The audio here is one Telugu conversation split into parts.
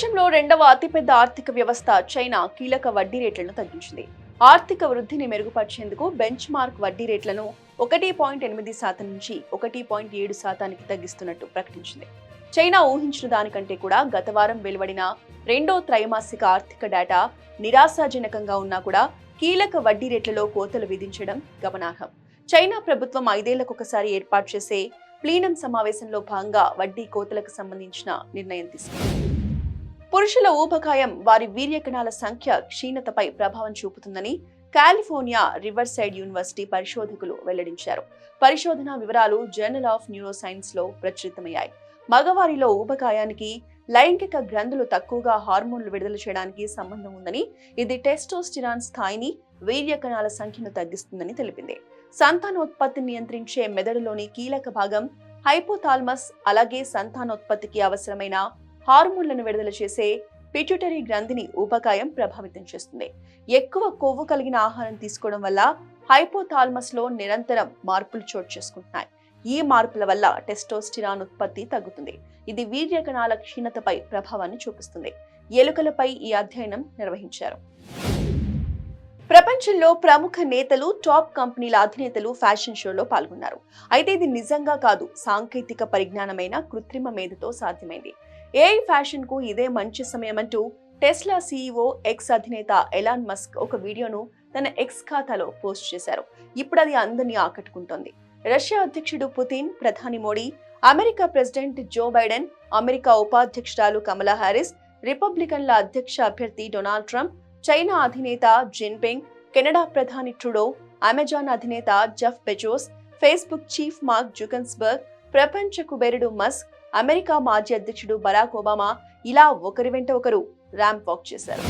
ప్రపంచంలో రెండవ అతిపెద్ద ఆర్థిక వ్యవస్థ చైనా కీలక వడ్డీ రేట్లను తగ్గించింది. ఆర్థిక వృద్ధిని మెరుగుపరిచేందుకు బెంచ్ మార్క్ వడ్డీ రేట్లను ఒకటి పాయింట్ ఎనిమిది శాతం నుంచి ఒకటి పాయింట్ ఏడు శాతానికి తగ్గిస్తున్నట్టు ప్రకటించింది. చైనా ఊహించిన దానికంటే కూడా గత వారం వెలువడిన రెండో త్రైమాసిక ఆర్థిక డేటా నిరాశాజనకంగా ఉన్నా కూడా కీలక వడ్డీ రేట్లలో కోతలు విధించడం గమనార్హం. చైనా ప్రభుత్వం ఐదేళ్ళకొకసారి ఏర్పాటు చేసే ప్లీనం సమావేశంలో భాగంగా వడ్డీ కోతలకు సంబంధించిన నిర్ణయం తీసుకుంది. పురుషుల ఊబకాయం వారి వీర్యకణాల సంఖ్య క్షీణతపై ప్రభావం చూపుతుందని కాలిఫోర్నియా రివర్ సైడ్ యూనివర్సిటీ పరిశోధకులు వెల్లడించారు. పరిశోధన వివరాలు జర్నల్ ఆఫ్ న్యూరోసైన్స్లో ప్రచురితమయ్యాయి. మగవారిలో ఊబకాయానికి లైంగిక గ్రంథులు తక్కువగా హార్మోన్లు విడుదల చేయడానికి సంబంధం ఉందని ఇది టెస్టోస్టిరాన్ స్థాయిని వీర్య కణాల సంఖ్యను తగ్గిస్తుందని తెలిపింది. సంతానోత్పత్తిని నియంత్రించే మెదడులోని కీలక భాగం హైపోథాల్మస్ అలాగే సంతానోత్పత్తికి అవసరమైన హార్మోన్లను విడుదల చేసే పిట్యూటరీ గ్రంథిని ఊబకాయం ప్రభావితం చేస్తుంది. ఎక్కువ కొవ్వు కలిగిన ఆహారం తీసుకోవడం వల్ల హైపోథాల్మస్లో నిరంతరం మార్పులు చోటు చేసుకుంటున్నాయి. ఈ మార్పుల వల్ల టెస్టోస్టిరాన్ ఉత్పత్తి తగ్గుతుంది. ఇది వీర్య కణాల క్షీణతపై ప్రభావాన్ని చూపిస్తుంది. ఎలుకలపై ఈ అధ్యయనం నిర్వహించారు. ప్రపంచంలో ప్రముఖ నేతలు టాప్ కంపెనీల అధినేతలు ఫ్యాషన్ షోలో పాల్గొన్నారు. అయితే ఇది నిజంగా కాదు సాంకేతిక పరిజ్ఞానమైన కృత్రిమ మేధతో సాధ్యమైంది. ఏఐ ఫ్యాషన్కు ఇదే మంచి సమయం అంటూ టెస్లా సీఈఓ ఎక్స్ అధినేత ఎలాన్ మస్క్ ఒక వీడియోను తన ఎక్స్ ఖాతాలో పోస్ట్ చేశారు. ఇప్పుడు అది అందరినీ ఆకట్టుకుంటోంది. రష్యా అధ్యక్షుడు పుతిన్ ప్రధాని Modi America president Joe Biden America ఉపాధ్యక్షురాలు Kamala Harris రిపబ్లికన్ల అధ్యక్ష అభ్యర్థి డొనాల్డ్ ట్రంప్ చైనా అధినేత జిన్పింగ్ కెనడా ప్రధాని ట్రుడో అమెజాన్ అధినేత Jeff Bezos Facebook chief Mark Zuckerberg ప్రపంచ కుబేరుడు మస్క్ అమెరికా మాజీ అధ్యక్షుడు బరాక్ ఒబామా ఇలా ఒకరి వెంట ఒకరు ర్యాంప్ వాక్ చేశారు.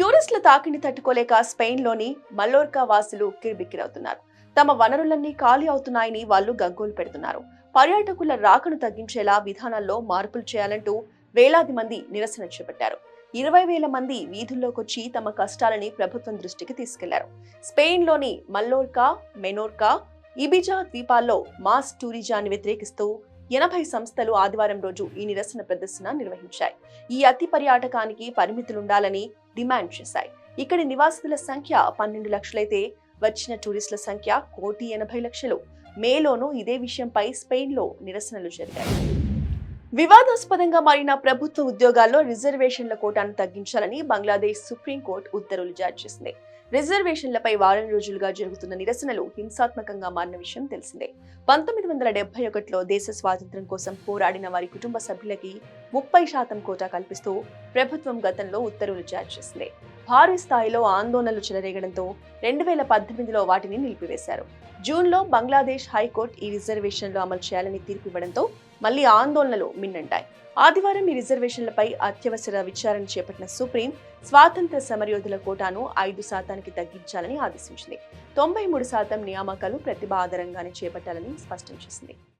టూరిస్టుల తాకిడి తట్టుకోలేక స్పెయిన్లోని మల్లోర్కా వాసులు కిరిబిక్కిరవుతున్నారు. తమ వనరులన్నీ ఖాళీ అవుతున్నాయని వాళ్ళు గగ్గోలు పెడుతున్నారు. పర్యాటకుల రాకను తగ్గించేలా విధానాల్లో మార్పులు చేయాలంటూ వేలాది మంది నిరసన చేపట్టారు. ఇరవై వేల మంది వీధుల్లోకొచ్చి తమ కష్టాలని ప్రభుత్వం దృష్టికి తీసుకెళ్ళారు. స్పెయిన్లోని మల్లోర్కా మెనోర్కా ఇబిజా ద్వీపాల్లో మాస్ టూరిజాన్ని వ్యతిరేకిస్తూ ఎనభై సంస్థలు ఆదివారం రోజు ఈ నిరసన ప్రదర్శన నిర్వహించాయి. ఈ అతి పర్యాటకానికి పరిమితులుండాలని డిమాండ్ చేశాయి. ఇక్కడి నివాసితుల సంఖ్య పన్నెండు లక్షలైతే వచ్చిన టూరిస్టుల సంఖ్య కోటి ఎనభై లక్షలు. మేలోనూ ఇదే విషయంపై స్పెయిన్లో నిరసనలు జరిగాయి. వివాదాస్పదంగా మారిన ప్రభుత్వ ఉద్యోగాల్లో రిజర్వేషన్ల కోటాను తగ్గించాలని బంగ్లాదేశ్ సుప్రీంకోర్టు ఉత్తర్వులు జారీ చేసింది. రిజర్వేషన్లపై వారం రోజులుగా జరుగుతున్న నిరసనలు హింసాత్మకంగా మారిన విషయం తెలిసిందే. పంతొమ్మిది వందల డెబ్బై ఒకటిలో దేశ స్వాతంత్ర్యం కోసం పోరాడిన వారి కుటుంబ సభ్యులకి ముప్పై శాతం కోటా కల్పిస్తూ ప్రభుత్వం గతంలో ఉత్తర్వులు జారీ చేసింది. భారీ స్థాయిలో ఆందోళనలు చెలరేగడంతో రెండు వేల పద్దెనిమిదిలో వాటిని నిలిపివేశారు. జూన్లో బంగ్లాదేశ్ హైకోర్టు ఈ రిజర్వేషన్లు అమలు చేయాలని తీర్పు ఇవ్వడంతో మళ్ళీ ఆందోళనలు మిన్నంటాయి. ఆదివారం ఈ రిజర్వేషన్లపై అత్యవసర విచారణ చేపట్టిన సుప్రీం స్వాతంత్ర సమరయోధుల కోటాను ఐదు శాతానికి తగ్గించాలని ఆదేశించింది. తొంభై మూడు శాతం నియామకాలు ప్రతిభ ఆధారంగానే చేపట్టాలని స్పష్టం చేసింది.